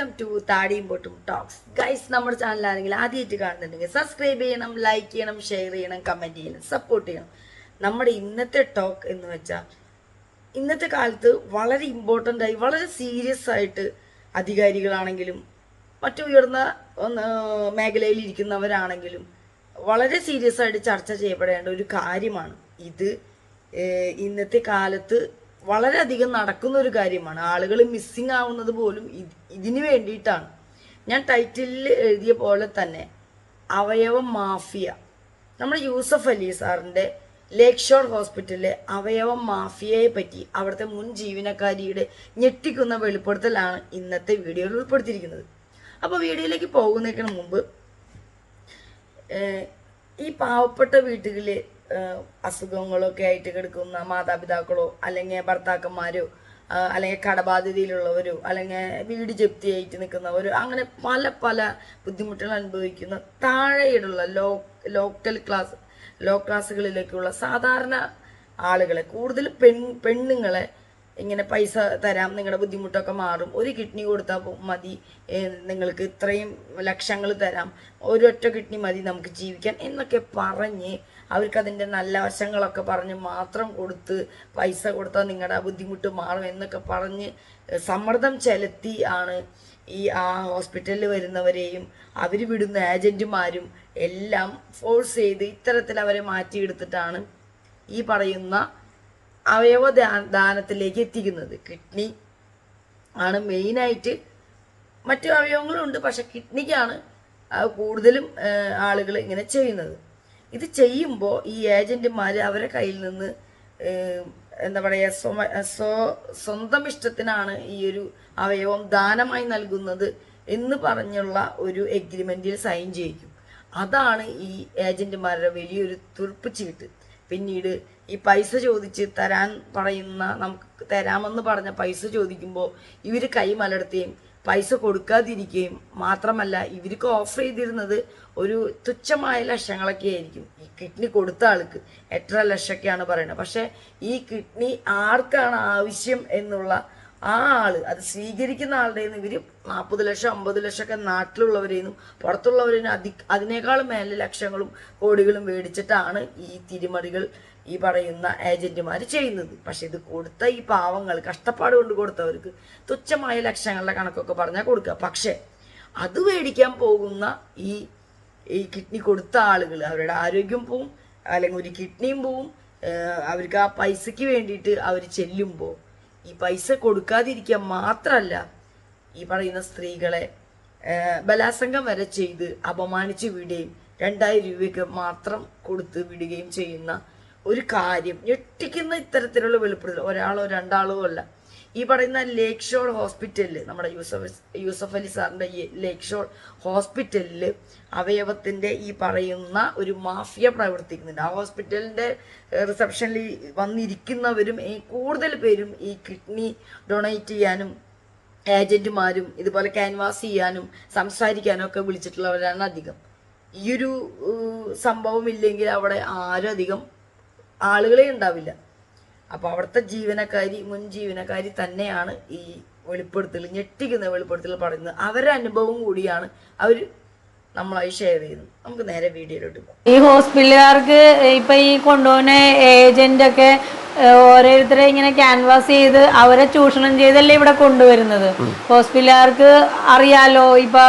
Welcome to താടിയും പൊട്ടും talks guys നമ്മുടെ ചാനൽ ആണെങ്കിൽ ആദ്യമായിട്ട് കാണുന്നുണ്ടെങ്കിൽ സബ്സ്ക്രൈബ് ചെയ്യണം ലൈക്ക് ചെയ്യണം ഷെയർ ചെയ്യണം കമന്റ് ചെയ്യണം സപ്പോർട്ട് ചെയ്യണം. നമ്മുടെ ഇന്നത്തെ ടോക്ക് എന്ന് വെച്ചാൽ ഇന്നത്തെ കാലത്ത് വളരെ ഇമ്പോർട്ടന്റ് ആയി വളരെ സീരിയസ് ആയിട്ട് അധികാരികളാണെങ്കിലും മറ്റു ഉയർന്ന മേഖലയിൽ ഇരിക്കുന്നവരാണെങ്കിലും വളരെ സീരിയസ് ആയിട്ട് ചർച്ച ചെയ്യപ്പെടേണ്ട ഒരു കാര്യമാണ്. ഇത് ഇന്നത്തെ കാലത്ത് വളരെയധികം നടക്കുന്ന ഒരു കാര്യമാണ്. ആളുകൾ മിസ്സിങ് ആവുന്നത് പോലും ഇത് ഇതിന് വേണ്ടിയിട്ടാണ്. ഞാൻ ടൈറ്റിലിൽ എഴുതിയ പോലെ തന്നെ അവയവ മാഫിയ. നമ്മുടെ യൂസഫ് അലി സാറിന്റെ ലേക്ക് ഷോർ ഹോസ്പിറ്റലിലെ അവയവ മാഫിയയെ പറ്റി അവിടുത്തെ മുൻ ജീവനക്കാരിയുടെ ഞെട്ടിക്കുന്ന വെളിപ്പെടുത്തലാണ് ഇന്നത്തെ വീഡിയോയിൽ ഉൾപ്പെടുത്തിയിരിക്കുന്നത്. അപ്പോൾ വീഡിയോയിലേക്ക് പോകുന്നതിന് മുമ്പ് ഈ പാവപ്പെട്ട വീട്ടുകളിൽ അസുഖങ്ങളൊക്കെ ആയിട്ട് കിടക്കുന്ന മാതാപിതാക്കളോ അല്ലെങ്കിൽ ഭർത്താക്കന്മാരോ അല്ലെങ്കിൽ കടബാധ്യതയിലുള്ളവരോ അല്ലെങ്കിൽ വീട് ജപ്തിയായിട്ട് നിൽക്കുന്നവരോ അങ്ങനെ പല പല ബുദ്ധിമുട്ടുകൾ അനുഭവിക്കുന്ന താഴെയുള്ള ലോ ലോക്കൽ ക്ലാസ് ലോ ക്ലാസ്സുകളിലേക്കുള്ള സാധാരണ ആളുകളെ കൂടുതൽ പെൺ പെണ്ണുങ്ങളെ ഇങ്ങനെ പൈസ തരാം നിങ്ങളുടെ ബുദ്ധിമുട്ടൊക്കെ മാറും. ഒരു കിഡ്നി കൊടുത്താൽ മതി. നിങ്ങൾക്ക് ഇത്രയും ലക്ഷങ്ങൾ തരാം. ഒരൊറ്റ കിഡ്നി മതി നമുക്ക് ജീവിക്കാൻ എന്നൊക്കെ പറഞ്ഞ് അവർക്ക് അതിന്റെ നല്ല വശങ്ങളൊക്കെ പറഞ്ഞ് മാത്രം കൊടുത്ത് പൈസ കൊടുത്താൽ നിങ്ങളുടെ ബുദ്ധിമുട്ട് മാറും എന്നൊക്കെ പറഞ്ഞ് സമ്മർദ്ദം ചെലുത്തി ആണ് ഈ ആ ഹോസ്പിറ്റലിൽ വരുന്നവരെയും അവർ വിടുന്ന ഏജന്റുമാരും എല്ലാം ഫോഴ്സ് ചെയ്ത് ഇത്തരത്തിൽ അവരെ മാറ്റിയെടുത്തിട്ടാണ് ഈ പറയുന്ന അവയവ ദാനത്തിലേക്ക് എത്തിക്കുന്നത്. കിഡ്നി ആണ് മെയിനായിട്ട് മറ്റു അവയവങ്ങളും അവയവങ്ങളുണ്ട്. പക്ഷെ കിഡ്നിക്കാണ് കൂടുതലും ആളുകൾ ഇങ്ങനെ ചെയ്യുന്നത്. ഇത് ചെയ്യുമ്പോൾ ഈ ഏജന്റുമാർ അവരെ കയ്യിൽ നിന്ന് എന്താ പറയുക സ്വ സ്വ സ്വന്തം ഇഷ്ടത്തിനാണ് ഈ ഒരു അവയവം ദാനമായി നൽകുന്നത് എന്ന് പറഞ്ഞുള്ള ഒരു എഗ്രിമെന്റിൽ സൈൻ ചെയ്യിക്കും. അതാണ് ഈ ഏജന്റുമാരുടെ വലിയൊരു തുറുപ്പ് ചീട്ട്. പിന്നീട് ഈ പൈസ ചോദിച്ച് തരാൻ പറയുന്ന നമുക്ക് തരാമെന്ന് പറഞ്ഞ പൈസ ചോദിക്കുമ്പോൾ ഇവർ കൈ മലർത്തുകയും പൈസ കൊടുക്കാതിരിക്കുകയും മാത്രമല്ല ഇവർക്ക് ഓഫർ ചെയ്തിരുന്നത് ഒരു തുച്ഛമായ ലക്ഷങ്ങളൊക്കെ ആയിരിക്കും. ഈ കിഡ്നി കൊടുത്ത ആൾക്ക് എത്ര ലക്ഷമൊക്കെയാണ് പറയുന്നത് പക്ഷേ ഈ കിഡ്നി ആർക്കാണ് ആവശ്യം എന്നുള്ള ആ ആൾ അത് സ്വീകരിക്കുന്ന ആളുടെ ഇവർ നാൽപ്പത് ലക്ഷം അമ്പത് ലക്ഷമൊക്കെ പുറത്തുള്ളവരിൽ നിന്ന് അധി അതിനേക്കാളും മേലെ ലക്ഷങ്ങളും കോടികളും മേടിച്ചിട്ടാണ് ഈ തിരിമറികൾ ഈ പറയുന്ന ഏജന്റുമാർ ചെയ്യുന്നത്. പക്ഷെ ഇത് കൊടുത്ത ഈ പാവങ്ങൾ കഷ്ടപ്പാട് കൊണ്ട് കൊടുത്തവർക്ക് തുച്ഛമായ ലക്ഷങ്ങളുടെ കണക്കൊക്കെ പറഞ്ഞാൽ കൊടുക്കുക. പക്ഷെ അത് മേടിക്കാൻ പോകുന്ന ഈ ഈ കിഡ്നി കൊടുത്ത ആളുകൾ അവരുടെ ആരോഗ്യം പോവും അല്ലെങ്കിൽ ഒരു കിഡ്നിയും പോവും അവർക്ക് ആ പൈസയ്ക്ക് വേണ്ടിയിട്ട് അവർ ചെല്ലുമ്പോൾ ഈ പൈസ കൊടുക്കാതിരിക്കുക മാത്രമല്ല ഈ പറയുന്ന സ്ത്രീകളെ ബലാസംഗം വരെ ചെയ്ത് അപമാനിച്ച് വിടുകയും രണ്ടായിരം രൂപയ്ക്ക് മാത്രം കൊടുത്ത് വിടുകയും ചെയ്യുന്ന ഒരു കാര്യം ഞെട്ടിക്കുന്ന ഇത്തരത്തിലുള്ള വെളിപ്പെടുത്തൽ. ഒരാളോ രണ്ടാളോ അല്ല. ഈ പറയുന്ന ലേക്ക് ഷോർ ഹോസ്പിറ്റലിൽ നമ്മുടെ യൂസഫ് യൂസഫ് അലി സാറിന്റെ ഈ ലേക്ക് ഷോർ ഹോസ്പിറ്റലിൽ അവയവത്തിന്റെ ഈ പറയുന്ന ഒരു മാഫിയ പ്രവർത്തിക്കുന്നുണ്ട്. ആ ഹോസ്പിറ്റലിന്റെ റിസപ്ഷനിൽ വന്നിരിക്കുന്നവരും ഈ കൂടുതൽ പേരും ഈ കിഡ്നി ഡൊണേറ്റ് ചെയ്യാനും ഏജന്റുമാരും ഇതുപോലെ ക്യാൻവാസ് ചെയ്യാനും സംസാരിക്കാനും ഒക്കെ വിളിച്ചിട്ടുള്ളവരാണ് അധികം. ഈ ഒരു ഏഹ്, സംഭവം ഇല്ലെങ്കിൽ അവിടെ ആരും അധികം ആളുകളെ ഉണ്ടാവില്ല. അപ്പൊ അവിടുത്തെ ജീവനക്കാരി മുൻ ജീവനക്കാരി തന്നെയാണ് ഈ വെളിപ്പെടുത്തൽ ഞെട്ടിക്കുന്ന വെളിപ്പെടുത്തൽ പറയുന്നത്. അവരുടെ അനുഭവം കൂടിയാണ് അവർ നമ്മളായി ഷെയർ ചെയ്യുന്നത്. നമുക്ക് നേരെ വീഡിയോയിലോട്ട് പോകാം. ഈ ഹോസ്പിറ്റലുകാർക്ക് ഇപ്പൊ ഈ കൊണ്ടുപോകുന്ന ഏജന്റ് ഒക്കെ ഓരോരുത്തരെ ഇങ്ങനെ ക്യാൻവാസ് ചെയ്ത് അവരെ ചൂഷണം ചെയ്തല്ലേ ഇവിടെ കൊണ്ടുവരുന്നത്? ഹോസ്പിറ്റലുകാർക്ക് അറിയാലോ ഇപ്പൊ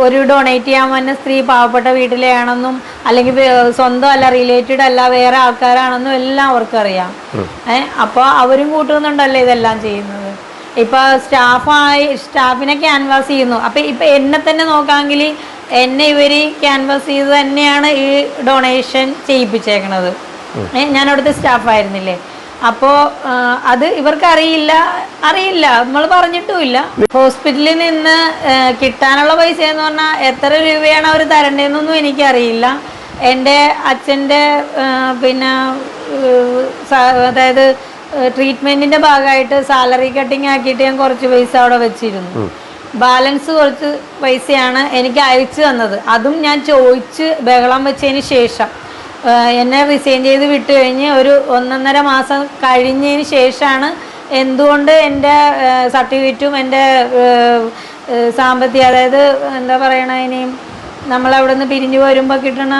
ഒരു ഡൊണേറ്റ് ചെയ്യാൻ വന്ന സ്ത്രീ പാവപ്പെട്ട വീട്ടിലെയാണെന്നും അല്ലെങ്കിൽ സ്വന്തം അല്ല റിലേറ്റഡ് അല്ല വേറെ ആൾക്കാരാണെന്നും എല്ലാം അവർക്കറിയാം ഏഹ് അപ്പൊ അവരും കൂട്ടുന്നുണ്ടല്ലോ ഇതെല്ലാം ചെയ്യുന്നത്. ഇപ്പൊ സ്റ്റാഫായി സ്റ്റാഫിനെ ക്യാൻവാസ് ചെയ്യുന്നു. അപ്പൊ ഇപ്പൊ എന്നെ തന്നെ നോക്കാമെങ്കിൽ എന്നെ ഇവർ ക്യാൻവാസ് ചെയ്ത് തന്നെയാണ് ഈ ഡൊണേഷൻ ചെയ്യിപ്പിച്ചേക്കണത്. ഏ, ഞാൻ അവിടുത്തെ സ്റ്റാഫായിരുന്നില്ലേ? അപ്പോ അത് ഇവർക്ക് അറിയില്ല. അറിയില്ല നമ്മൾ പറഞ്ഞിട്ടുമില്ല. ഹോസ്പിറ്റലിൽ നിന്ന് കിട്ടാനുള്ള പൈസ എന്ന് പറഞ്ഞാൽ എത്ര രൂപയാണ് അവർ തരേണ്ടതെന്നൊന്നും എനിക്കറിയില്ല. എന്റെ അച്ഛന്റെ പിന്നെ അതായത് ട്രീറ്റ്മെന്റിന്റെ ഭാഗമായിട്ട് സാലറി കട്ടിങ് ആക്കിയിട്ട് ഞാൻ കുറച്ച് പൈസ അവിടെ വെച്ചിരുന്നു. ബാലൻസ് കുറച്ച് പൈസയാണ് എനിക്ക് അയച്ചു തന്നത്. അതും ഞാൻ ചോദിച്ച് ബഹളം വെച്ചതിന് ശേഷം. എന്നെ റിസൈൻ ചെയ്ത് വിട്ടു കഴിഞ്ഞ് ഒരു ഒന്നൊന്നര മാസം കഴിഞ്ഞതിന് ശേഷമാണ് എന്തുകൊണ്ട് എന്റെ സർട്ടിഫിക്കറ്റും എന്റെ സാമ്പത്തിക അതായത് എന്താ പറയണ നമ്മൾ അവിടെ നിന്ന് പിരിഞ്ഞു വരുമ്പോൾ കിട്ടണ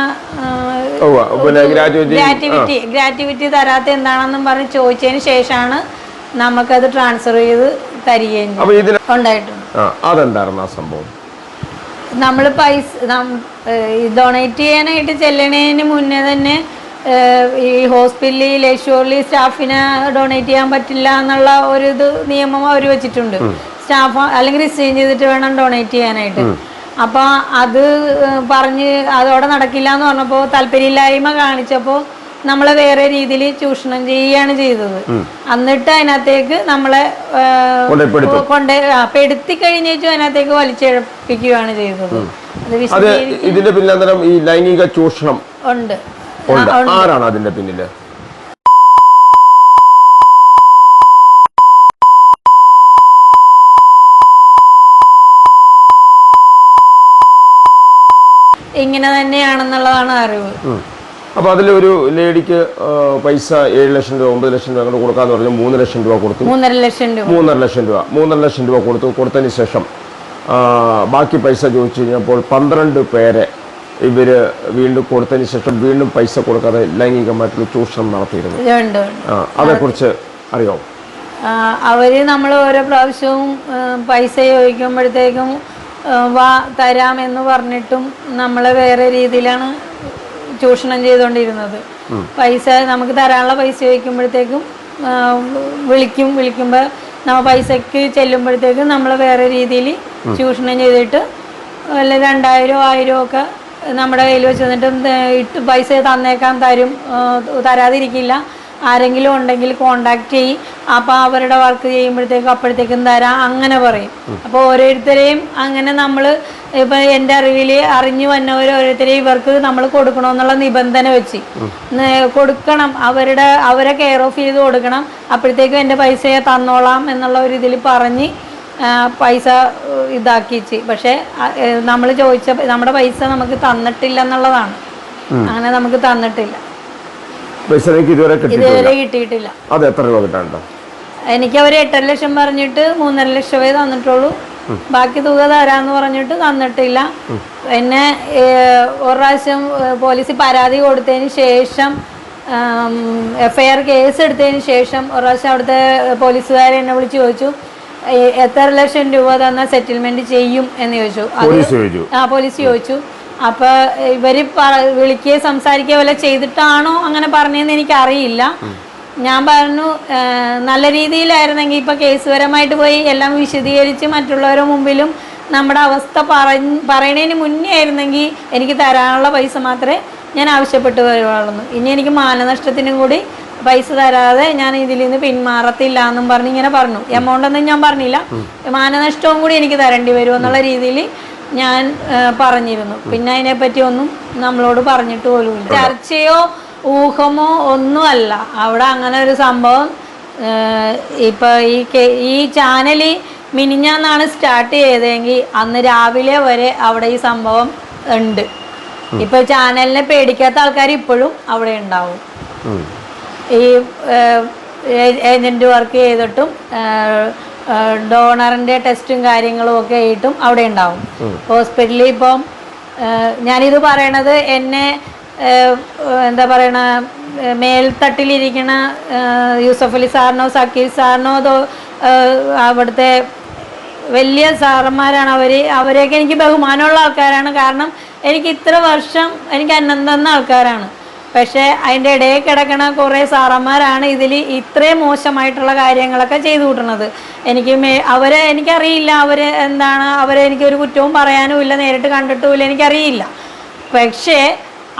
ഗ്രാറ്റിവിറ്റി ഗ്രാറ്റിവിറ്റി തരാത്ത എന്താണെന്നും പറഞ്ഞ് ചോദിച്ചതിന് ശേഷമാണ് നമുക്കത് ട്രാൻസ്ഫർ ചെയ്ത് തരികയും ഉണ്ടായിട്ടുണ്ട്. അതെന്തായിരുന്നു ആ സംഭവം? നമ്മൾ പൈസ ഡൊണേറ്റ് ചെയ്യാനായിട്ട് ചെല്ലണേന് മുന്നേ തന്നെ ഈ ഹോസ്പിറ്റലിൽ ലക്ഷോറിൽ സ്റ്റാഫിനെ ഡൊണേറ്റ് ചെയ്യാൻ പറ്റില്ല എന്നുള്ള ഒരു ഇത് നിയമം അവർ വെച്ചിട്ടുണ്ട്. സ്റ്റാഫ് അല്ലെങ്കിൽ റിസൈൻ ചെയ്തിട്ട് വേണം ഡൊണേറ്റ് ചെയ്യാനായിട്ട്. അപ്പോൾ അത് പറഞ്ഞ് അതോടെ നടക്കില്ല എന്ന് പറഞ്ഞപ്പോൾ താല്പര്യമില്ലായ്മ കാണിച്ചപ്പോൾ നമ്മളെ വേറെ രീതിയിൽ ചൂഷണം ചെയ്യുകയാണ് ചെയ്തത്. എന്നിട്ട് അതിനകത്തേക്ക് നമ്മളെ കൊണ്ട് പെടുത്തി കഴിഞ്ഞേച്ചു അതിനകത്തേക്ക് വലിച്ചെഴപ്പിക്കുകയാണ് ചെയ്തത്. അത് ഇതിന്റെ പിന്നാന്തരം ഈ ലൈംഗിക ചൂഷണം ഉണ്ട്. ഉണ്ട്. ആരാണ് അതിന്റെ പിന്നിൽ? ഇങ്ങനെ തന്നെയാണെന്നുള്ളതാണ് അറിവ്. ഉം. അപ്പൊ അതിൽ ഒരു ലേഡിക്ക് പൈസ ഏഴ് ലക്ഷം രൂപ ഒമ്പത് ലക്ഷം രൂപ അങ്ങോട്ട് കൊടുക്കാന്ന് പറഞ്ഞു മൂന്ന് ലക്ഷം രൂപ കൊടുത്തു. മൂന്നര ലക്ഷം രൂപ. മൂന്നര ലക്ഷം രൂപ. മൂന്നര ലക്ഷം രൂപ കൊടുത്തു. കൊടുത്തതിന് ശേഷം ബാക്കി പൈസ ചോദിച്ചു കഴിഞ്ഞപ്പോൾ പന്ത്രണ്ട് പേരെ ഇവർ വീണ്ടും കൊടുത്തതിന് ശേഷം വീണ്ടും പൈസ കൊടുക്കാതെ ലൈംഗികമായിട്ടുള്ള ചൂഷണം നടത്തിയിരുന്നു. അതേക്കുറിച്ച് അറിയാമോ അവർ നമ്മൾ ഓരോ പ്രാവശ്യവും പൈസ ചോദിക്കുമ്പോഴത്തേക്കും വാ തരാം എന്ന് പറഞ്ഞിട്ടും നമ്മളെ വേറെ രീതിയിലാണ് ചൂഷണം ചെയ്തുകൊണ്ടിരുന്നത്. പൈസ നമുക്ക് തരാനുള്ള പൈസ ചോദിക്കുമ്പോഴത്തേക്കും വിളിക്കും വിളിക്കുമ്പോൾ നമ്മൾ പൈസക്ക് ചെല്ലുമ്പോഴത്തേക്കും നമ്മൾ വേറെ രീതിയിൽ ചൂഷണം ചെയ്തിട്ട് വല്ല രണ്ടായിരം ആയിരം ഒക്കെ നമ്മുടെ കയ്യിൽ വെച്ച് തന്നിട്ട് ഇട്ട് പൈസ തന്നേക്കാൻ തരും തരാതിരിക്കില്ല. ആരെങ്കിലും ഉണ്ടെങ്കിൽ കോണ്ടാക്ട് ചെയ്യും. അപ്പോൾ അവരുടെ വർക്ക് ചെയ്യുമ്പോഴത്തേക്കും അപ്പോഴത്തേക്കും തരാം. അങ്ങനെ പറയും. അപ്പോൾ ഓരോരുത്തരെയും അങ്ങനെ നമ്മൾ ഇപ്പം എന്റെ അറിവിൽ അറിഞ്ഞു വന്നവർ ഓരോരുത്തരെയും ഇവർക്ക് നമ്മൾ കൊടുക്കണമെന്നുള്ള നിബന്ധന വെച്ച്. കൊടുക്കണം. അവരുടെ അവരെ കെയർ ഓഫ് ചെയ്ത് കൊടുക്കണം. അപ്പോഴത്തേക്കും എന്റെ പൈസയെ തന്നോളാം എന്നുള്ള ഒരു ഇതിൽ പറഞ്ഞ് പൈസ ഇതാക്കിച്ച്. പക്ഷേ നമ്മൾ ചോദിച്ച നമ്മുടെ പൈസ നമുക്ക് തന്നിട്ടില്ല എന്നുള്ളതാണ്. അങ്ങനെ നമുക്ക് തന്നിട്ടില്ല. പൈസ എനിക്ക് ഇതുവരെ കിട്ടിയിട്ടില്ല. അത് എത്ര രൂപ കിട്ടാനുണ്ടോ? എനിക്ക് അവർ എട്ടര ലക്ഷം പറഞ്ഞിട്ട് മൂന്നര ലക്ഷമേ തന്നിട്ടുള്ളൂ. ബാക്കി തുക തരാന്ന് പറഞ്ഞിട്ട് തന്നിട്ടില്ല. പിന്നെ ഏഹ്, ഒരു പ്രാവശ്യം പോലീസിൽ പോലീസ് പരാതി കൊടുത്തതിന് ശേഷം എഫ്ഐആർ കേസ് എടുത്തതിന് ശേഷം ഒരു പ്രാവശ്യം അവിടുത്തെ പോലീസുകാരെ എന്നെ വിളിച്ച് ചോദിച്ചു "ഏ- എത്ര ലക്ഷം രൂപ തന്നാൽ സെറ്റിൽമെന്റ് ചെയ്യും? എന്ന് ചോദിച്ചു? ആ പോലീസ് ചോദിച്ചു. അപ്പൊ ഇവർ പറ- വിളിക്കുകയോ സംസാരിക്കുകയോ വല്ല ചെയ്തിട്ടാണോ അങ്ങനെ പറഞ്ഞതെന്ന് എനിക്കറിയില്ല. ഞാൻ പറഞ്ഞു നല്ല രീതിയിലായിരുന്നെങ്കിൽ ഇപ്പൊ കേസുപരമായിട്ട് പോയി എല്ലാം വിശദീകരിച്ച് മറ്റുള്ളവരുടെ മുമ്പിലും നമ്മുടെ അവസ്ഥ പറഞ്ഞ് പറയണതിന് മുന്നേ ആയിരുന്നെങ്കിൽ എനിക്ക് തരാനുള്ള പൈസ മാത്രമേ ഞാൻ ആവശ്യപ്പെട്ട് വരുവാളുന്നു ഇനി എനിക്ക് മാനനഷ്ടത്തിനും കൂടി പൈസ തരാതെ ഞാൻ ഇതിൽ നിന്ന് പിന്മാറത്തില്ല എന്നും പറഞ്ഞ് ഇങ്ങനെ പറഞ്ഞു. എമൗണ്ട് ഒന്നും ഞാൻ പറഞ്ഞില്ല. മാനനഷ്ടവും കൂടി എനിക്ക് തരേണ്ടി വരുമെന്നുള്ള രീതിയിൽ ഞാൻ പറഞ്ഞിരുന്നു. പിന്നെ അതിനെപ്പറ്റി ഒന്നും നമ്മളോട് പറഞ്ഞിട്ട് പോലും ചർച്ചയോ ഊഹമോ ഒന്നുമല്ല. അവിടെ അങ്ങനെ ഒരു സംഭവം ഇപ്പൊ ഈ ഈ ചാനൽ മിനിഞ്ഞാന്നാണ് സ്റ്റാർട്ട് ചെയ്തതെങ്കിൽ അന്ന് രാവിലെ വരെ അവിടെ ഈ സംഭവം ഉണ്ട്. ഇപ്പൊ ചാനലിനെ പേടിക്കാത്ത ആൾക്കാർ ഇപ്പോഴും അവിടെ ഉണ്ടാവും. ഈ ഏജന്റ് വർക്ക് ചെയ്തിട്ടും ഡോണറിന്റെ ടെസ്റ്റും കാര്യങ്ങളും ഒക്കെ ആയിട്ടും അവിടെ ഉണ്ടാവും. ഹോസ്പിറ്റലിൽ ഇപ്പം ഞാനിത് പറയണത് എന്നെ എന്താ പറയണ മേൽത്തട്ടിലിരിക്കണ യൂസഫ് അലി സാറിനോ സക്കീർ സാറിനോ അതോ അവിടുത്തെ വലിയ സാറന്മാരാണ് അവർ അവരെയൊക്കെ എനിക്ക് ബഹുമാനമുള്ള ആൾക്കാരാണ്. കാരണം എനിക്ക് ഇത്ര വർഷം എനിക്ക് അന്നം തന്ന ആൾക്കാരാണ്. പക്ഷേ അതിന്റെ ഇടയിൽ കിടക്കണ കുറേ സാറന്മാരാണ് ഇതിൽ ഇത്രയും മോശമായിട്ടുള്ള കാര്യങ്ങളൊക്കെ ചെയ്തു കൂട്ടണത് എനിക്ക് മേ അവരെ എനിക്കറിയില്ല അവർ എന്താണ് അവരെ എനിക്കൊരു കുറ്റവും പറയാനും ഇല്ല നേരിട്ട് കണ്ടിട്ടുമില്ല എനിക്കറിയില്ല. പക്ഷേ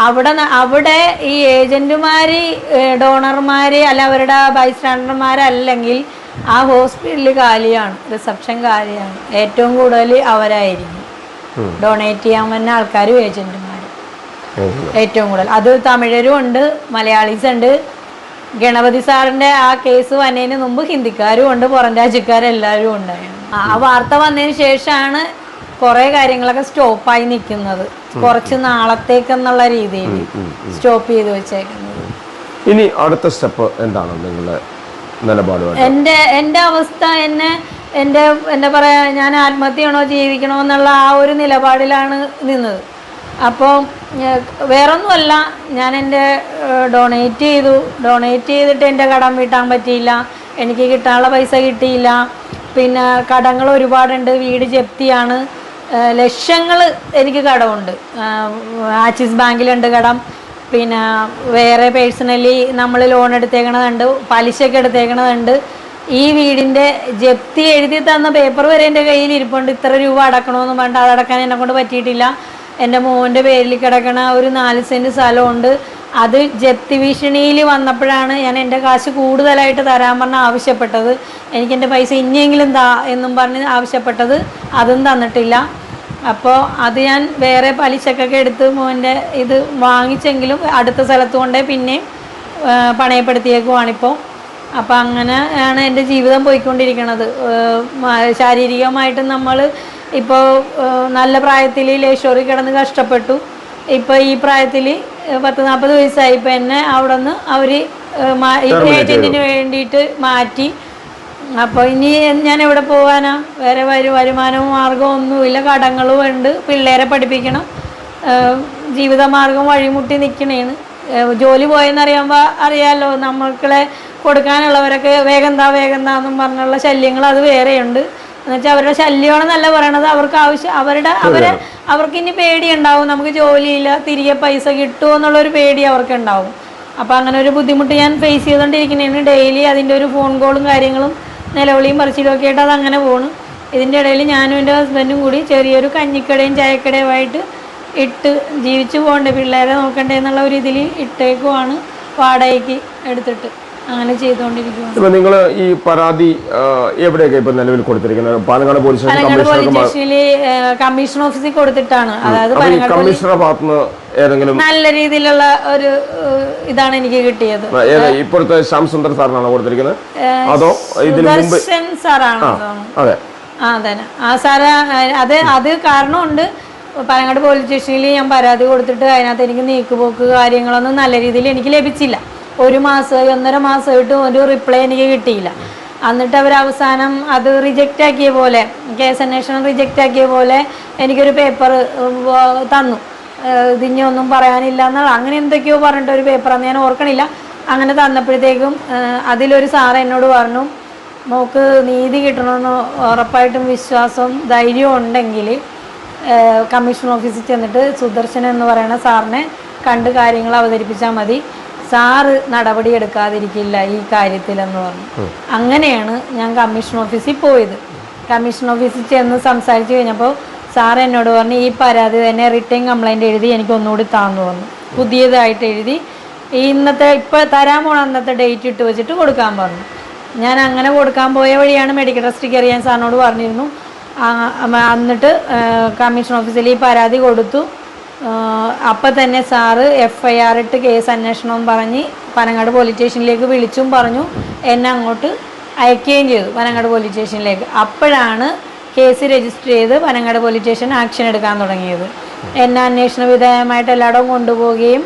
അവിടെ അവിടെ ഈ ഏജന്റുമാർ ഡോണർമാർ അല്ല അവരുടെ ബൈസ്റ്റാൻഡർമാരല്ലെങ്കിൽ ആ ഹോസ്പിറ്റലിൽ കാലിയാണ് റിസപ്ഷൻ കാലിയാണ് ഏറ്റവും കൂടുതൽ അവരായിരിക്കും. ഡൊണേറ്റ് ചെയ്യാൻ വന്ന ആൾക്കാരും ഉം. ഏറ്റവും കൂടുതൽ. അത് തമിഴരും ഉണ്ട് മലയാളീസ് ഉണ്ട്. ഗണപതി സാറിന്റെ ആ കേസ് വന്നതിന് മുമ്പ് ഹിന്ദിക്കാരും ഉണ്ട് പുറം രാജ്യക്കാരെല്ലാവരും ഉണ്ടായിരുന്നു ആ വാർത്ത വന്നതിന് ശേഷമാണ് കുറെ കാര്യങ്ങളൊക്കെ സ്റ്റോപ്പായി നിൽക്കുന്നത്. കുറച്ച് നാളത്തേക്കെന്നുള്ള രീതിയിൽ സ്റ്റോപ്പ് ചെയ്ത് വെച്ചേക്കുന്നത്. ഇനി അടുത്ത സ്റ്റെപ്പ് എന്താണ് നിങ്ങളുടെ നിലപാട് എന്റെ എന്റെ അവസ്ഥ എന്നെ എന്റെ എന്താ പറയാ ഞാൻ ആത്മഹത്യയാണോ ജീവിക്കണോ എന്നുള്ള ആ ഒരു നിലപാടിലാണ് നിന്നത്. അപ്പോൾ വേറൊന്നുമല്ല. ഞാൻ എന്റെ ഡൊണേറ്റ് ചെയ്തു. ഡൊണേറ്റ് ചെയ്തിട്ട് എന്റെ കടം വീട്ടാൻ പറ്റിയില്ല. എനിക്ക് കിട്ടാനുള്ള പൈസ കിട്ടിയില്ല. പിന്നെ കടങ്ങൾ ഒരുപാടുണ്ട്. വീട് ജപ്തിയാണ്. ലക്ഷങ്ങൾ എനിക്ക് കടമുണ്ട്. ആക്സിസ് ബാങ്കിലുണ്ട് കടം. പിന്നെ വേറെ പേഴ്സണലി നമ്മൾ ലോൺ എടുത്തേക്കണതുണ്ട്. പലിശയൊക്കെ എടുത്തേക്കണതുണ്ട്. ഈ വീടിന്റെ ജപ്തി എഴുതി തന്ന പേപ്പർ വരെ എന്റെ കയ്യിൽ ഇരിപ്പുണ്ട്. ഇത്ര രൂപ അടക്കണമെന്നും പറഞ്ഞിട്ട് അത് അടക്കാൻ എന്നെ കൊണ്ട് പറ്റിയിട്ടില്ല. എന്റെ മോന്റെ പേരിൽ കിടക്കണ ഒരു നാല് സെന്റ് സ്ഥലമുണ്ട്. അത് ജപ്തി ഭീഷണിയിൽ വന്നപ്പോഴാണ് ഞാൻ എന്റെ കാശ് കൂടുതലായിട്ട് തരാൻ പറഞ്ഞ് ആവശ്യപ്പെട്ടത്. എനിക്ക് എന്റെ പൈസ ഇനിയെങ്കിലും താ എന്നും പറഞ്ഞ് ആവശ്യപ്പെട്ടത് അതും തന്നിട്ടില്ല. അപ്പോൾ അത് ഞാൻ വേറെ പലിശക്കൊക്കെ എടുത്ത് മോന്റെ ഇത് വാങ്ങിച്ചെങ്കിലും അടുത്ത സ്ഥലത്ത് കൊണ്ടേ പിന്നെയും പണയപ്പെടുത്തിയേക്കുവാണിപ്പോൾ. അപ്പോൾ അങ്ങനെ ആണ് എന്റെ ജീവിതം പോയിക്കൊണ്ടിരിക്കുന്നത് ശാരീരികമായിട്ട് നമ്മൾ ഇപ്പോൾ നല്ല പ്രായത്തിൽ ലേശോറി കിടന്ന് കഷ്ടപ്പെട്ടു. ഇപ്പോൾ ഈ പ്രായത്തിൽ പത്ത് നാൽപ്പത് വയസ്സായി. ഇപ്പം എന്നെ അവിടെ നിന്ന് അവർ ഏജന്റിന് വേണ്ടിയിട്ട് മാറ്റി. അപ്പോൾ ഇനി ഞാൻ എവിടെ പോകാനാ വേറെ വരു വരുമാനവും മാർഗവും ഒന്നുമില്ല. കടങ്ങളും ഉണ്ട്. പിള്ളേരെ പഠിപ്പിക്കണം. ജീവിതമാർഗം വഴിമുട്ടി നിൽക്കണേന്ന് ജോലി പോയെന്നറിയുമ്പോൾ അറിയാമല്ലോ നമ്മൾക്കളെ കൊടുക്കാനുള്ളവരൊക്കെ വേഗം താ വേഗം താന്നും പറഞ്ഞുള്ള ശല്യങ്ങൾ അത് വേറെയുണ്ട്. എന്നുവെച്ചാൽ അവരുടെ ശല്യമാണെന്നല്ല പറയണത്. അവർക്ക് ആവശ്യം അവരുടെ അവരെ അവർക്ക് ഇനി പേടി ഉണ്ടാവും നമുക്ക് ജോലിയില്ല തിരികെ പൈസ കിട്ടുമോ എന്നുള്ളൊരു പേടി അവർക്ക് ഉണ്ടാവും അപ്പം അങ്ങനെ ഒരു ബുദ്ധിമുട്ട് ഞാൻ ഫേസ് ചെയ്തുകൊണ്ടിരിക്കുന്നതാണ് ഡെയിലി അതിന്റെ ഒരു ഫോൺ കോളും കാര്യങ്ങളും നിലവിളിയും പറിച്ചിലും ഒക്കെ ആയിട്ട് അത് അങ്ങനെ പോണു. ഇതിന്റെ ഇടയിൽ ഞാനും എന്റെ ഹസ്ബൻഡും കൂടി ചെറിയൊരു കഞ്ഞിക്കടയും ചായക്കടയുമായിട്ട് ഇട്ട് ജീവിച്ചു പോകണ്ടേ. പിള്ളേരെ നോക്കണ്ടേ എന്നുള്ള ഒരു ഇതിൽ ഇട്ടേക്കുവാണ് വാടകയ്ക്ക് എടുത്തിട്ട്. അങ്ങനെ ചെയ്തുകൊണ്ടിരിക്കുവാണ്. ഇപ്പൊ നിങ്ങൾ ഈ പരാതി എവിടെയൊക്കെ ഇപ്പൊ നിലവിൽ കൊടുത്തിരിക്കുന്നത്? Palakkad police commissioner Palakkad police സ്റ്റേഷനിൽ കമ്മീഷൻ ഓഫീസിൽ കൊടുത്തിട്ടാണ്. അതായത് പാലക്കാട് കമ്മീഷണറുടെ ഭാഗത്തുനിന്ന് ഏതെങ്കിലും നല്ല രീതിയിലുള്ള ഒരു ഇതാണ് എനിക്ക് കിട്ടിയത്. ഇപ്പോഴത്തെ ശ്യാം സുന്ദർ സാറിനാണോ കൊടുത്തിരിക്കുന്നത്? അതോ ഇതിന് മുമ്പ് സാറാണ് അതെ. ആ തന്നെ ആ സാറ് അത് അത് കാരണമുണ്ട്. പാലക്കാട് പോലീസ് സ്റ്റേഷനിൽ ഞാൻ പരാതി കൊടുത്തിട്ട് അതിനകത്ത് എനിക്ക് നീക്കുപോക്ക് കാര്യങ്ങളൊന്നും നല്ല രീതിയിൽ എനിക്ക് ലഭിച്ചില്ല. ഒരു മാസം ഒന്നര മാസമായിട്ട് ഒരു റിപ്ലൈ എനിക്ക് കിട്ടിയില്ല. എന്നിട്ട് അവർ അവസാനം അത് റിജക്റ്റ് ആക്കിയ പോലെ കേസ് അന്വേഷണം റിജക്റ്റ് ആക്കിയ പോലെ എനിക്കൊരു പേപ്പർ തന്നു. ഇതിനൊന്നും പറയാനില്ല എന്നുള്ള അങ്ങനെ എന്തൊക്കെയോ പറഞ്ഞിട്ട് ഒരു പേപ്പർ ഞാൻ ഓർക്കണില്ല. അങ്ങനെ തന്നപ്പോഴത്തേക്കും അതിലൊരു സാറ് എന്നോട് പറഞ്ഞു മോക്ക് നീതി കിട്ടണമെന്ന് ഉറപ്പായിട്ടും വിശ്വാസവും ധൈര്യവും ഉണ്ടെങ്കിൽ കമ്മീഷൻ ഓഫീസിൽ ചെന്നിട്ട് സുദർശൻ എന്ന് പറയുന്ന സാറിനെ കണ്ട് കാര്യങ്ങൾ അവതരിപ്പിച്ചാൽ മതി. സാറ് നടപടി എടുക്കാതിരിക്കില്ല ഈ കാര്യത്തിലെന്ന് പറഞ്ഞു. അങ്ങനെയാണ് ഞാൻ കമ്മീഷൻ ഓഫീസിൽ പോയത്. കമ്മീഷൻ ഓഫീസിൽ ചെന്ന് സംസാരിച്ച് കഴിഞ്ഞപ്പോൾ സാർ എന്നോട് പറഞ്ഞു ഈ പരാതി തന്നെ റിട്ടേൺ കംപ്ലൈന്റ് എഴുതി എനിക്ക് ഒന്നുകൂടി താന്നു പറഞ്ഞു. പുതിയതായിട്ട് എഴുതി ഈ ഇന്നത്തെ ഇപ്പോൾ തരാൻ പോണ അന്നത്തെ ഡേറ്റ് ഇട്ട് വെച്ചിട്ട് കൊടുക്കാൻ പറഞ്ഞു. ഞാൻ അങ്ങനെ കൊടുക്കാൻ പോയ വഴിയാണ് മെഡിക്കൽ ട്രസ്റ്റ് കയറി ഞാൻ സാറിനോട് പറഞ്ഞിരുന്നു. എന്നിട്ട് കമ്മീഷൻ ഓഫീസിൽ ഈ പരാതി കൊടുത്തു. അപ്പം തന്നെ സാറ് എഫ് ഐ ആർ ഇട്ട് കേസ് അന്വേഷണം പറഞ്ഞ് പനങ്ങാട് പോലീസ് സ്റ്റേഷനിലേക്ക് വിളിച്ചും പറഞ്ഞു. എന്നെ അങ്ങോട്ട് അയക്കുകയും ചെയ്തു പനങ്ങാട് പോലീസ് സ്റ്റേഷനിലേക്ക് അപ്പോഴാണ് കേസ് രജിസ്റ്റർ ചെയ്ത് പനങ്ങാട് പോലീസ് സ്റ്റേഷൻ ആക്ഷൻ എടുക്കാൻ തുടങ്ങിയത്. എന്നെ അന്വേഷണ വിധേയമായിട്ട് എല്ലായിടവും കൊണ്ടുപോവുകയും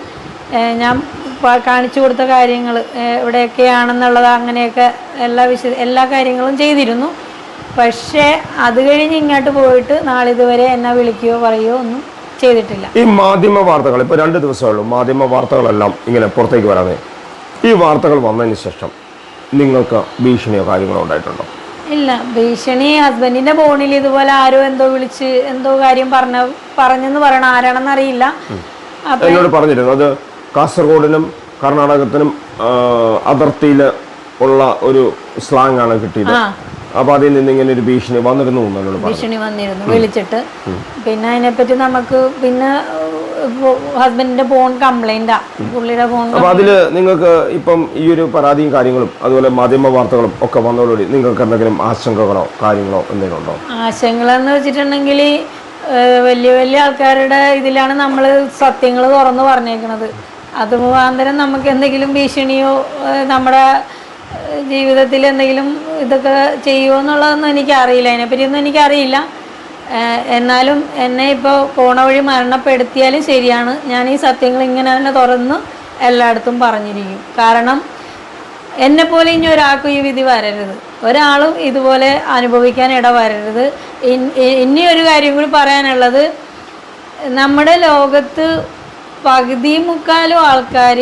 ഞാൻ കാണിച്ചു കൊടുത്ത കാര്യങ്ങൾ എവിടെയൊക്കെയാണെന്നുള്ളത് അങ്ങനെയൊക്കെ എല്ലാ വിശ എല്ലാ കാര്യങ്ങളും ചെയ്തിരുന്നു. പക്ഷേ അത് കഴിഞ്ഞ് ഇങ്ങോട്ട് പോയിട്ട് നാളിതുവരെ എന്നെ വിളിക്കുകയോ പറയുകയോ ഒന്നും ചെയ്തിട്ടില്ല. ഈ മാധ്യമ വാർത്തകൾ ഇപ്പൊ രണ്ട് ദിവസമേ ഉള്ളൂ മാധ്യമ വാർത്തകളെല്ലാം ഇങ്ങനെ പുറത്തേക്ക് വരാതെ. ഈ വാർത്തകൾ വന്നതിന് ശേഷം നിങ്ങൾക്ക് ഭീഷണിയോ കാര്യങ്ങളോ ഉണ്ടായിട്ടുണ്ടോ? ഇല്ല ഭീഷണി ഹസ്ബൻഡിന്റെ ഫോണിൽ ഇതുപോലെ ആരോ എന്തോ വിളിച്ച് എന്തോ കാര്യം പറഞ്ഞ പറഞ്ഞെന്ന് പറയണ ആരാണെന്ന് അറിയില്ല എന്നോട് പറഞ്ഞിരുന്നു അത് കാസർഗോഡിനും കർണാടകത്തിനും അതിർത്തിയിൽ ഉള്ള ഒരു സ്ലാങ് ആണ് കിട്ടിയത് അപ്പൊ അതിൽ നിന്ന് ഇങ്ങനെ ഒരു ഭീഷണി വന്നിരുന്നു എന്നോട് ഭീഷണി വന്നിരുന്നു വിളിച്ചിട്ട്. പിന്നെ അതിനെപ്പറ്റി നമുക്ക് പിന്നെ ഹസ്ബൻഡിന്റെ ഫോൺ കംപ്ലൈന്റാ. പുള്ളിയുടെ ഫോൺ അപ്പൊ അതിൽ നിങ്ങൾക്ക് ഇപ്പം ഈ ഒരു പരാതിയും കാര്യങ്ങളും അതുപോലെ മാധ്യമ വാർത്തകളും ഒക്കെ വന്നതോടുകൂടി നിങ്ങൾക്ക് എന്തെങ്കിലും ആശങ്കകളോ കാര്യങ്ങളോ എന്തെങ്കിലും ഉണ്ടോ? ആശങ്കകളെന്ന് വെച്ചിട്ടുണ്ടെങ്കിൽ വലിയ വലിയ ആൾക്കാരുടെ ഇതിലാണ് നമ്മൾ സത്യങ്ങൾ തുറന്നു പറഞ്ഞേക്കുന്നത് അത് മുഖാന്തരം നമുക്ക് എന്തെങ്കിലും ഭീഷണിയോ നമ്മുടെ ജീവിതത്തിൽ എന്തെങ്കിലും ഇതൊക്കെ ചെയ്യുമോ എന്നുള്ളതൊന്നും എനിക്കറിയില്ല. അതിനെപ്പറ്റിയൊന്നും എനിക്കറിയില്ല. എന്നാലും എന്നെ ഇപ്പോൾ പോണ വഴി മരണപ്പെടുത്തിയാലും ശരിയാണ്. ഞാൻ ഈ സത്യങ്ങൾ ഇങ്ങനെ തന്നെ തുറന്ന് എല്ലായിടത്തും പറഞ്ഞിരിക്കും. കാരണം എന്നെ പോലെ ഇനി ഒരാൾക്കും ഈ വിധി വരരുത്. ഒരാളും ഇതുപോലെ അനുഭവിക്കാൻ ഇട വരരുത് ഇനി ഒരു കാര്യം കൂടി പറയാനുള്ളത്. നമ്മുടെ ലോകത്ത് പകുതി മുക്കാലും ആൾക്കാർ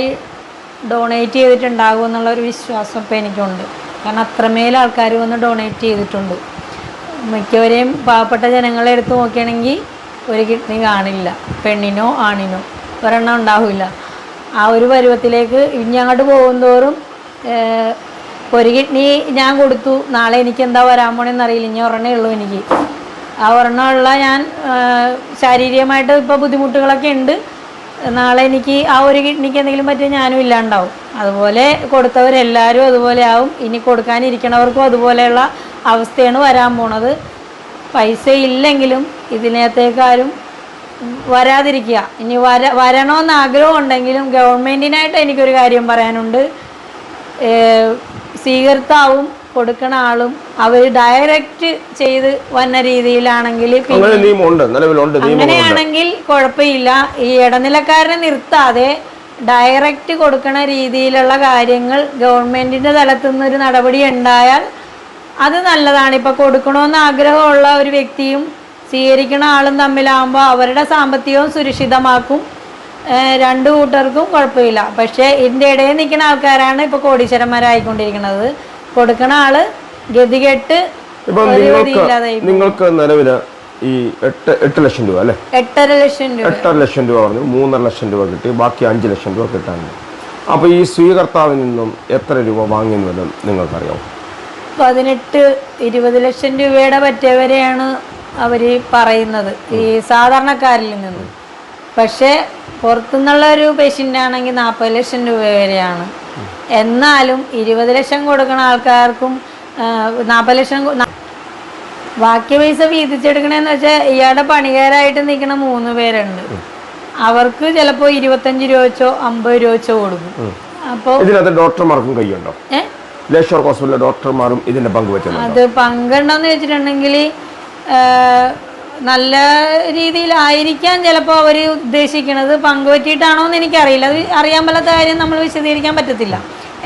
ഡൊണേറ്റ് ചെയ്തിട്ടുണ്ടാകും എന്നുള്ള ഒരു വിശ്വാസം ഇപ്പം എനിക്കുണ്ട്. കാരണം അത്രമേൽ ആൾക്കാർ വന്ന് ഡൊണേറ്റ് ചെയ്തിട്ടുണ്ട്. മിക്കവരെയും പാവപ്പെട്ട ജനങ്ങളെ എടുത്ത് നോക്കുകയാണെങ്കിൽ ഒരു കിഡ്നി കാണില്ല. പെണ്ണിനോ ആണിനോ ഒരെണ്ണം ഉണ്ടാവില്ല. ആ ഒരു പരുവത്തിലേക്ക് ഇനി അങ്ങോട്ട് പോകുന്തോറും തോറും ഒരു കിഡ്നി ഞാൻ കൊടുത്തു. നാളെ എനിക്ക് എന്താ വരാൻ പോണെന്ന് അറിയില്ല. ഇനി ഒരെണ്ണേ ഉള്ളൂ എനിക്ക്. ആ ഒരെണ്ണമുള്ള ഞാൻ ശാരീരികമായിട്ട് ഇപ്പോൾ ബുദ്ധിമുട്ടുകളൊക്കെ ഉണ്ട്. നാളെ എനിക്ക് ആ ഒരു കിഡ്നിക്ക് എന്തെങ്കിലും പറ്റിയാൽ ഞാനും ഇല്ലാണ്ടാവും. അതുപോലെ കൊടുത്തവരെല്ലാവരും അതുപോലെ ആവും. ഇനി കൊടുക്കാനിരിക്കണവർക്കും അതുപോലെയുള്ള അവസ്ഥയാണ് വരാൻ പോണത്. പൈസ ഇല്ലെങ്കിലും ഇതിനകത്തേക്കാരും വരാതിരിക്കുക. ഇനി വര വരണമെന്ന് ആഗ്രഹം ഉണ്ടെങ്കിലും ഗവൺമെന്റിനായിട്ട് എനിക്കൊരു കാര്യം പറയാനുണ്ട്. സ്വീകർത്താവും കൊടുക്കണ ആളും അവർ ഡയറക്റ്റ് ചെയ്ത് വന്ന രീതിയിലാണെങ്കിൽ അങ്ങനെയാണെങ്കിൽ കുഴപ്പമില്ല. ഈ ഇടനിലക്കാരനെ നിർത്താതെ ഡയറക്റ്റ് കൊടുക്കണ രീതിയിലുള്ള കാര്യങ്ങൾ ഗവൺമെന്റിന്റെ തലത്തുനിന്ന് ഒരു നടപടി ഉണ്ടായാൽ അത് നല്ലതാണ്. ഇപ്പൊ കൊടുക്കണമെന്ന് ആഗ്രഹമുള്ള ഒരു വ്യക്തിയും സ്വീകരിക്കണ ആളും തമ്മിലാകുമ്പോൾ അവരുടെ സാമ്പത്തികവും സുരക്ഷിതമാക്കും. രണ്ടു കൂട്ടർക്കും കുഴപ്പമില്ല. പക്ഷേ ഇതിന്റെ ഇടയിൽ നിൽക്കുന്ന ആൾക്കാരാണ് ഇപ്പോൾ കോടീശ്വരന്മാരായിക്കൊണ്ടിരിക്കുന്നത്. കൊടുക്കണ ആൾ ഗതികെട്ട് ഇപ്പൊ നിങ്ങൾക്ക് നിലവിൽ ഈ എട്ട് എട്ട് ലക്ഷം രൂപ അല്ലെ? എട്ടര ലക്ഷം രൂപ. എട്ടര ലക്ഷം രൂപ പറഞ്ഞു മൂന്നര ലക്ഷം രൂപ കിട്ടി ബാക്കി അഞ്ച് ലക്ഷം രൂപ കിട്ടാനുണ്ട് അപ്പൊ ഈ സ്വീകർത്താവിൽ നിന്നും എത്ര രൂപ വാങ്ങുന്നുവെന്നും നിങ്ങൾക്കറിയാം പതിനെട്ട് ഇരുപത് ലക്ഷം രൂപയുടെ പറ്റിയവരെയാണ് അവർ പറയുന്നത് ഈ സാധാരണക്കാരിൽ നിന്ന്. പക്ഷേ പുറത്തുനിന്നുള്ള ഒരു പേഷ്യന്റ് ആണെങ്കിൽ നാൽപ്പത് ലക്ഷം രൂപ വരെയാണ്. എന്നാലും ഇരുപത് ലക്ഷം കൊടുക്കുന്ന ആൾക്കാർക്കും നാൽപ്പത് ലക്ഷം ബാക്കി പൈസ വീതിച്ചെടുക്കണേന്ന് വെച്ചാൽ ഇയാളുടെ പണികാരായിട്ട് നിൽക്കുന്ന മൂന്ന് പേരുണ്ട്. അവർക്ക് ചിലപ്പോൾ ഇരുപത്തഞ്ച് രൂപ വെച്ചോ അമ്പത് രൂപ വെച്ചോ കൊടുക്കും. അപ്പോൾ ഇതിനകത്ത് ഡോക്ടർമാർക്കും കൈയുണ്ടോ ഹോസ്പിറ്റലിലെ ഡോക്ടർമാരും ഇതിന്റെ പങ്ക് വെച്ചിട്ടുണ്ട്? അത് പങ്കുണ്ടോന്ന് വെച്ചിട്ടുണ്ടെങ്കിൽ നല്ല രീതിയിലായിരിക്കാൻ ചിലപ്പോൾ അവർ ഉദ്ദേശിക്കുന്നത് പങ്കുപറ്റിയിട്ടാണോ എന്ന് എനിക്കറിയില്ല. അത് അറിയാൻ പറ്റാത്ത കാര്യം നമ്മൾ വിശദീകരിക്കാൻ പറ്റത്തില്ല.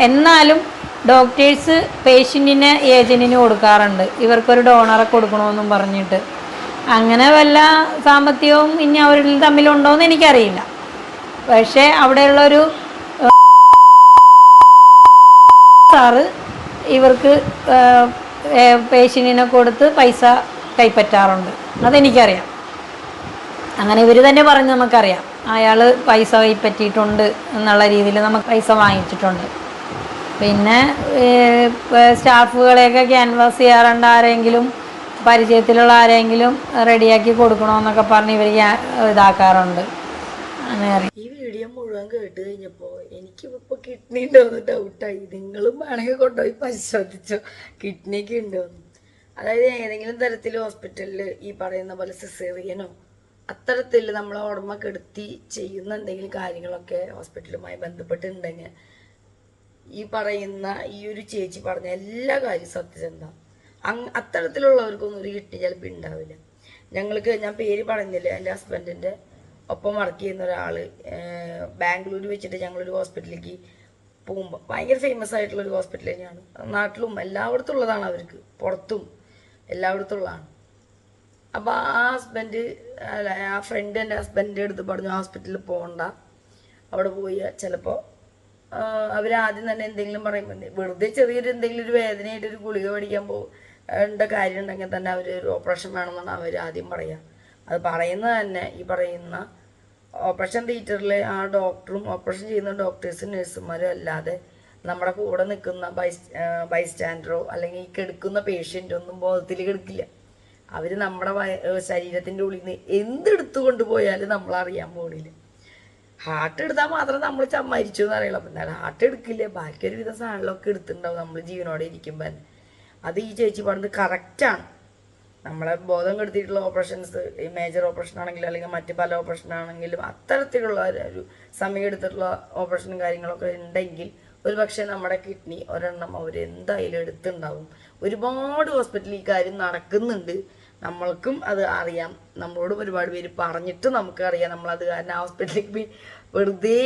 എന്നാലും ഡോക്ടേഴ്സ് പേഷ്യന്റിന് ഏജന്റിന് കൊടുക്കാറുണ്ട്. ഇവർക്കൊരു ഡോണറെ കൊടുക്കണമെന്നും പറഞ്ഞിട്ട്. അങ്ങനെ വല്ല സാമ്പത്തികവും ഇനി അവരിൽ തമ്മിലുണ്ടോ എന്ന് എനിക്കറിയില്ല. പക്ഷേ അവിടെയുള്ളൊരു സാറ് ഇവർക്ക് പേഷ്യന്റിനെ കൊടുത്ത് പൈസ കൈപ്പറ്റാറുണ്ട്. അതെനിക്കറിയാം. അങ്ങനെ ഇവർ തന്നെ പറഞ്ഞ് നമുക്കറിയാം. അയാൾ പൈസ കൈപ്പറ്റിയിട്ടുണ്ട് എന്നുള്ള രീതിയിൽ നമുക്ക് പൈസ വാങ്ങിച്ചിട്ടുണ്ട്. പിന്നെ സ്റ്റാഫുകളെയൊക്കെ ക്യാൻവാസ് ചെയ്യാറുണ്ട് ആരെങ്കിലും പരിചയത്തിലുള്ള ആരെങ്കിലും റെഡിയാക്കി കൊടുക്കണമെന്നൊക്കെ പറഞ്ഞ് ഇവർ ഇതാക്കാറുണ്ട്. ഈ വീഡിയോ മുഴുവൻ കേട്ട് കഴിഞ്ഞപ്പോൾ എനിക്ക് ഇപ്പോൾ കിഡ്നി ഉണ്ടോ എന്ന് ഡൗട്ടായി നിങ്ങളും വേണമെങ്കിൽ കൊണ്ടുപോയി പരിശോധിച്ചോ? കിഡ്നിക്ക് ഉണ്ടോന്ന്. അതായത് ഏതെങ്കിലും തരത്തിൽ ഹോസ്പിറ്റലിൽ ഈ പറയുന്ന പോലെ സിസേറിയനോ അത്തരത്തിൽ നമ്മൾ ഓർമ്മ കെടുത്തി ചെയ്യുന്ന എന്തെങ്കിലും കാര്യങ്ങളൊക്കെ ഹോസ്പിറ്റലുമായി ബന്ധപ്പെട്ടിട്ടുണ്ടെങ്കിൽ ഈ പറയുന്ന ഈ ഒരു ചേച്ചി പറഞ്ഞ എല്ലാ കാര്യവും സത്യസന്ധ അങ് അത്തരത്തിലുള്ളവർക്കൊന്നും ഒരു കിട്ടി ചിലപ്പോൾ ഉണ്ടാവില്ല. ഞങ്ങൾക്ക് ഞാൻ പേര് പറഞ്ഞില്ല എന്റെ ഹസ്ബൻഡിന്റെ ഒപ്പം വർക്ക് ചെയ്യുന്ന ഒരാൾ ബാംഗ്ലൂർ വെച്ചിട്ട് ഞങ്ങളൊരു ഹോസ്പിറ്റലിലേക്ക് പോകുമ്പോൾ ഭയങ്കര ഫേമസ് ആയിട്ടുള്ള ഒരു ഹോസ്പിറ്റൽ തന്നെയാണ്. നാട്ടിലും എല്ലായിടത്തും ഉള്ളതാണ് അവർക്ക്. പുറത്തും. എല്ലായിടത്തും ഉള്ളതാണ് അപ്പോൾ ആ ഹസ്ബൻഡ് അല്ല ആ ഫ്രണ്ട് എന്റെ ഹസ്ബൻഡിന്റെ അടുത്ത് പറഞ്ഞു ഹോസ്പിറ്റലിൽ പോകണ്ട അവിടെ പോയി ചിലപ്പോൾ അവരാദ്യം തന്നെ എന്തെങ്കിലും പറയുമ്പോൾ വെറുതെ ചെറിയൊരു എന്തെങ്കിലും ഒരു വേദനയായിട്ട് ഒരു ഗുളിക മേടിക്കാൻ പോകേണ്ട കാര്യം ഉണ്ടെങ്കിൽ തന്നെ അവർ ഒരു ഓപ്പറേഷൻ വേണമെന്നാണ് അവർ ആദ്യം പറയുക അത് പറയുന്നത് തന്നെ ഈ പറയുന്ന ഓപ്പറേഷൻ തിയേറ്ററിലെ ആ ഡോക്ടറും ഓപ്പറേഷൻ ചെയ്യുന്ന ഡോക്ടേഴ്സും നഴ്സുമാരും അല്ലാതെ നമ്മുടെ കൂടെ നിൽക്കുന്ന ബൈസ് ബൈസ്റ്റാൻഡറോ അല്ലെങ്കിൽ ഈ കിടക്കുന്ന പേഷ്യന്റോ ഒന്നും ബോധത്തിൽ കിടക്കില്ല. അവർ നമ്മുടെ ശരീരത്തിന്റെ ഉള്ളിൽ നിന്ന് എന്തെടുത്തു കൊണ്ടുപോയാലും നമ്മളറിയാൻ പോകണില്ല ഹാർട്ട് എടുത്താൽ മാത്രം നമ്മൾ ചമ്മരിച്ചു എന്ന് അറിയില്ല. അപ്പം എന്നാലും ഹാർട്ട് എടുക്കില്ല. ബാക്കി ഒരുവിധ സാധനങ്ങളൊക്കെ എടുത്തിട്ടുണ്ടാവും നമ്മൾ ജീവനോടെ ഇരിക്കുമ്പോൾ തന്നെ. അത് ഈ ചേച്ചി പറഞ്ഞത് കറക്റ്റാണ് നമ്മളെ ബോധം കെടുത്തിയിട്ടുള്ള ഓപ്പറേഷൻസ് ഈ മേജർ ഓപ്പറേഷൻ ആണെങ്കിലും അല്ലെങ്കിൽ മറ്റ് പല ഓപ്പറേഷൻ ആണെങ്കിലും അത്തരത്തിലുള്ള ഒരു സമയം എടുത്തിട്ടുള്ള ഓപ്പറേഷനും കാര്യങ്ങളൊക്കെ ഉണ്ടെങ്കിൽ ഒരു പക്ഷേ നമ്മുടെ കിഡ്നി ഒരെണ്ണം അവരെന്തായാലും എടുത്തുണ്ടാവും. ഒരുപാട് ഹോസ്പിറ്റലിൽ ഈ കാര്യം നടക്കുന്നുണ്ട്. നമ്മൾക്കും അത് അറിയാം. നമ്മളോടും ഒരുപാട് പേര് പറഞ്ഞിട്ട് നമുക്ക് അറിയാം. നമ്മളത് കാരണം ഹോസ്പിറ്റലിലേക്ക് പോയി വെറുതെ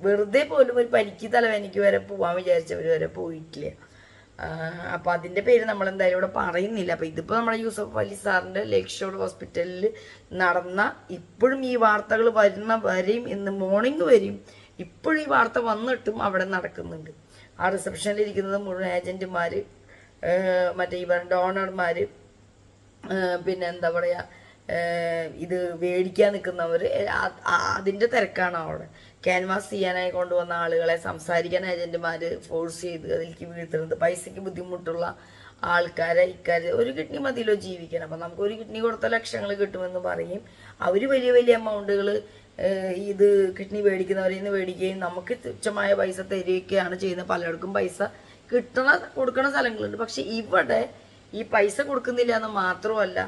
വെറുതെ പോലും ഒരു പനിക്ക് തലവേനിക്ക് വരെ പോവാൻ വിചാരിച്ചവർ വരെ പോയിട്ടില്ല. അപ്പോൾ അതിന്റെ പേര് നമ്മൾ എന്തായാലും ഇവിടെ പറയുന്നില്ല. അപ്പോൾ ഇതിപ്പോൾ നമ്മുടെ യൂസഫ് അലി സാറിന്റെ ലേക്ഷോട് ഹോസ്പിറ്റലിൽ നടന്ന ഇപ്പോഴും ഈ വാർത്തകൾ വരുന്ന വരെയും ഇന്ന് മോർണിംഗ് വരെയും ഇപ്പോഴും ഈ വാർത്ത വന്നിട്ടും അവിടെ നടക്കുന്നുണ്ട്. ആ റിസപ്ഷനിൽ ഇരിക്കുന്നത് മുഴുവൻ ഏജന്റുമാർ മറ്റേ ഇവർ ഡോണർമാർ പിന്നെ എന്താ പറയുക ഇത് മേടിക്കാൻ നിൽക്കുന്നവർ അതിന്റെ തിരക്കാണ് അവിടെ. ക്യാൻവാസ് ചെയ്യാനായി കൊണ്ടുവന്ന ആളുകളെ സംസാരിക്കാൻ ഏജന്റുമാർ ഫോഴ്സ് ചെയ്ത് അതിലേക്ക് വീഴ്ത്തുന്നത് പൈസയ്ക്ക് ബുദ്ധിമുട്ടുള്ള ആൾക്കാരെ ഇക്കാര്യം ഒരു കിഡ്നി മതിയല്ലോ ജീവിക്കണം അപ്പം നമുക്ക് ഒരു കിഡ്നി കൊടുത്ത ലക്ഷങ്ങൾ കിട്ടുമെന്ന് പറയും. അവർ വലിയ വലിയ എമൗണ്ടുകൾ ഇത് കിഡ്നി മേടിക്കുന്നവരിൽ നിന്ന് മേടിക്കുകയും നമുക്ക് തുച്ഛമായ പൈസ തരികയൊക്കെയാണ് ചെയ്യുന്നത്. പലർക്കും പൈസ കിട്ടണ കൊടുക്കണ സ്ഥലങ്ങളുണ്ട്. പക്ഷെ ഇവിടെ ഈ പൈസ കൊടുക്കുന്നില്ല എന്ന് മാത്രമല്ല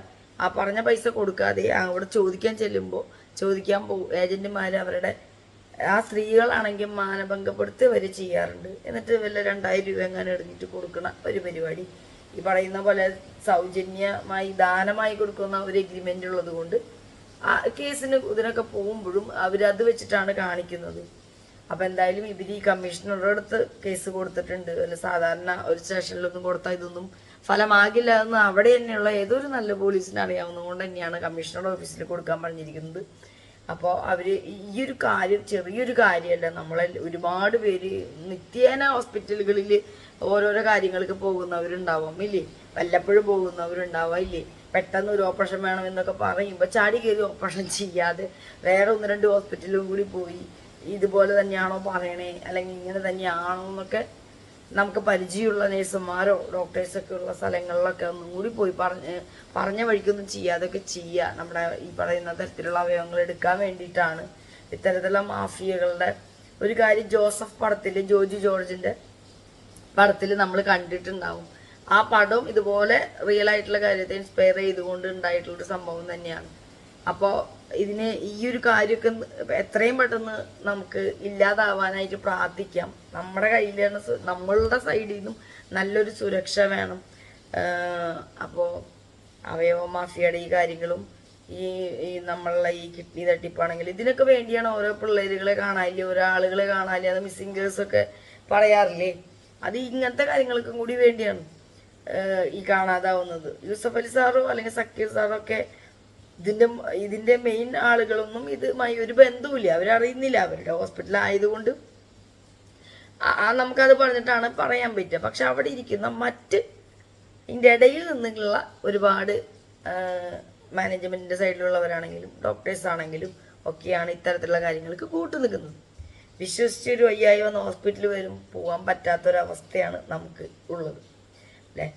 ആ പറഞ്ഞ പൈസ കൊടുക്കാതെ അവിടെ ചോദിക്കാൻ ചെല്ലുമ്പോൾ ചോദിക്കാൻ പോകും ഏജന്റുമാർ അവരുടെ ആ സ്ത്രീകളാണെങ്കിൽ മാനഭംഗപ്പെടുത്തി അവർ ചെയ്യാറുണ്ട്. എന്നിട്ട് വല്ല രണ്ടായിരം രൂപ എങ്ങനെ എറിഞ്ഞിട്ട് കൊടുക്കണ ഒരു പരിപാടി. ഈ പറയുന്ന പോലെ സൗജന്യമായി ദാനമായി കൊടുക്കുന്ന ഒരു എഗ്രിമെന്റ് ഉള്ളത് കൊണ്ട് കേസിന് ഇതിനൊക്കെ പോകുമ്പോഴും അവരത് വെച്ചിട്ടാണ് കാണിക്കുന്നത്. അപ്പം എന്തായാലും ഇവർ ഈ കമ്മീഷണറുടെ അടുത്ത് കേസ് കൊടുത്തിട്ടുണ്ട്. അല്ല സാധാരണ ഒരു സ്റ്റേഷനിലൊന്നും കൊടുത്താൽ ഇതൊന്നും ഫലമാകില്ല എന്ന് അവിടെ തന്നെയുള്ള ഏതൊരു നല്ല പോലീസിന് അറിയാവുന്നതുകൊണ്ട് തന്നെയാണ് കമ്മീഷണറുടെ ഓഫീസിൽ കൊടുക്കാൻ പറഞ്ഞിരിക്കുന്നത്. അപ്പോൾ അവർ ഈ ഒരു കാര്യം ചെറിയൊരു കാര്യമല്ല. നമ്മളെ ഒരുപാട് പേര് നിത്യേന ഹോസ്പിറ്റലുകളിൽ ഓരോരോ കാര്യങ്ങൾക്ക് പോകുന്നവരുണ്ടാവാം ഇല്ലേ? വല്ലപ്പോഴും പോകുന്നവരുണ്ടാവാം ഇല്ലേ? പെട്ടെന്ന് ഒരു ഓപ്പറേഷൻ വേണം എന്നൊക്കെ പറയുമ്പോൾ ചാടി കയറി ഓപ്പറേഷൻ ചെയ്യാതെ വേറെ ഒന്ന് രണ്ട് ഹോസ്പിറ്റലും കൂടി പോയി ഇതുപോലെ തന്നെയാണോ പറയണേ? അല്ലെങ്കിൽ ഇങ്ങനെ തന്നെയാണോ എന്നൊക്കെ നമുക്ക് പരിചയമുള്ള നേഴ്സുമാരോ ഡോക്ടേഴ്സൊക്കെ ഉള്ള സ്ഥലങ്ങളിലൊക്കെ ഒന്നും കൂടി പോയി പറഞ്ഞ് പറഞ്ഞ വഴിക്കൊന്നും ചെയ്യാതൊക്കെ ചെയ്യുക നമ്മുടെ ഈ പറയുന്ന തരത്തിലുള്ള അവയവങ്ങൾ എടുക്കാൻ വേണ്ടിയിട്ടാണ്. ഇത്തരത്തിലുള്ള മാഫിയകളുടെ ഒരു കാര്യം ജോസഫ് പടത്തിൽ ജോജി ജോർജിന്റെ പടത്തിൽ നമ്മൾ കണ്ടിട്ടുണ്ടാവും. ആ പടവും ഇതുപോലെ റിയൽ ആയിട്ടുള്ള കാര്യത്തെ ഇൻസ്പയർ ചെയ്തുകൊണ്ട് ഉണ്ടായിട്ടുള്ള ഒരു സംഭവം തന്നെയാണ്. അപ്പോൾ ഇതിന് ഈ ഒരു കാര്യമൊക്കെ എത്രയും പെട്ടെന്ന് നമുക്ക് ഇല്ലാതാവാനായിട്ട് പ്രാർത്ഥിക്കാം. നമ്മുടെ കയ്യിലാണ് നമ്മളുടെ സൈഡിൽ നിന്നും നല്ലൊരു സുരക്ഷ വേണം. അപ്പോൾ അവയവ മാഫിയയുടെ ഈ കാര്യങ്ങളും ഈ ഈ നമ്മളുടെ ഈ കിഡ്നി തട്ടിപ്പാണെങ്കിൽ ഇതിനൊക്കെ വേണ്ടിയാണ് ഓരോ പിള്ളേരുകളെ കാണാനില്ല ഓരോ ആളുകളെ കാണാനില്ലേ അത് മിസ്സിംഗ് കേസൊക്കെ പറയാറില്ലേ? അത് ഇങ്ങനത്തെ കാര്യങ്ങൾക്കും കൂടി വേണ്ടിയാണ്. ഈ കാണാതാവുന്നത്. യൂസഫ് അലി സാറോ അല്ലെങ്കിൽ സക്കീർ സാറോ ഒക്കെ ഇതിന്റെ ഇതിന്റെ മെയിൻ ആളുകളൊന്നും ഇതുമായി ഒരു ബന്ധവുമില്ല. അവരറിയുന്നില്ല. അവരുടെ ഹോസ്പിറ്റൽ ആയതുകൊണ്ട് ആ- നമുക്കത് പറഞ്ഞിട്ടാണ് പറയാൻ പറ്റുക. പക്ഷെ അവിടെ ഇരിക്കുന്ന മറ്റ് ഇതിന്റെ ഇടയിൽ നിന്നുള്ള ഒരുപാട് മാനേജ്മെന്റിന്റെ സൈഡിലുള്ളവരാണെങ്കിലും ഡോക്ടേഴ്സ് ആണെങ്കിലും ഒക്കെയാണ് ഇത്തരത്തിലുള്ള കാര്യങ്ങൾക്ക് കൂട്ടു നിൽക്കുന്നത്. വിശ്വസിച്ചൊരു വയ്യായി വന്ന ഹോസ്പിറ്റലിൽ വരും പോകാൻ പറ്റാത്തൊരവസ്ഥയാണ് നമുക്ക് ഉള്ളത്. അല്ലേ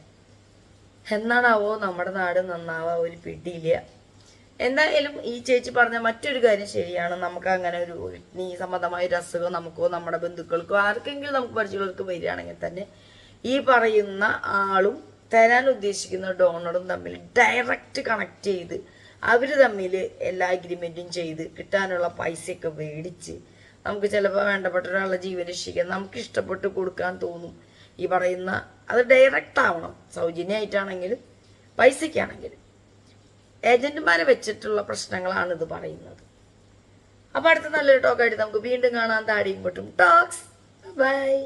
എന്നാണാവോ നമ്മുടെ നാട് നന്നാവാ ഒരു പിടിയില്ല. എന്തായാലും ഈ ചേച്ചി പറഞ്ഞ മറ്റൊരു കാര്യം ശരിയാണ്. നമുക്ക് അങ്ങനെ ഒരു കിഡ്നി സംബന്ധമായ ഒരു അസുഖം നമുക്കോ നമ്മുടെ ബന്ധുക്കൾക്കോ ആർക്കെങ്കിലും നമുക്ക് പരിചയമുള്ളവർക്ക് വരികയാണെങ്കിൽ തന്നെ ഈ പറയുന്ന ആളും തരാൻ ഉദ്ദേശിക്കുന്ന ഡോണറും തമ്മിൽ ഡയറക്റ്റ് കണക്ട് ചെയ്ത് അവർ തമ്മിൽ എല്ലാ അഗ്രിമെന്റും ചെയ്ത് കിട്ടാനുള്ള പൈസയൊക്കെ മേടിച്ച് നമുക്ക് ചിലപ്പോൾ വേണ്ടപ്പെട്ട ഒരാളുടെ ജീവൻ രക്ഷിക്കാൻ നമുക്ക് ഇഷ്ടപ്പെട്ട് കൊടുക്കാൻ തോന്നും. ഈ പറയുന്ന അത് ഡയറക്റ്റ് ആവണം സൗജന്യമായിട്ടാണെങ്കിലും പൈസയ്ക്കാണെങ്കിലും ഏജന്റുമാരെ വെച്ചിട്ടുള്ള പ്രശ്നങ്ങളാണ് ഇത് പറയുന്നത്. അപ്പൊ അടുത്ത നല്ലൊരു ടോക്കായിട്ട് നമുക്ക് വീണ്ടും കാണാൻ താടിയും പൊട്ടും. ടോക്സ്. ബൈ.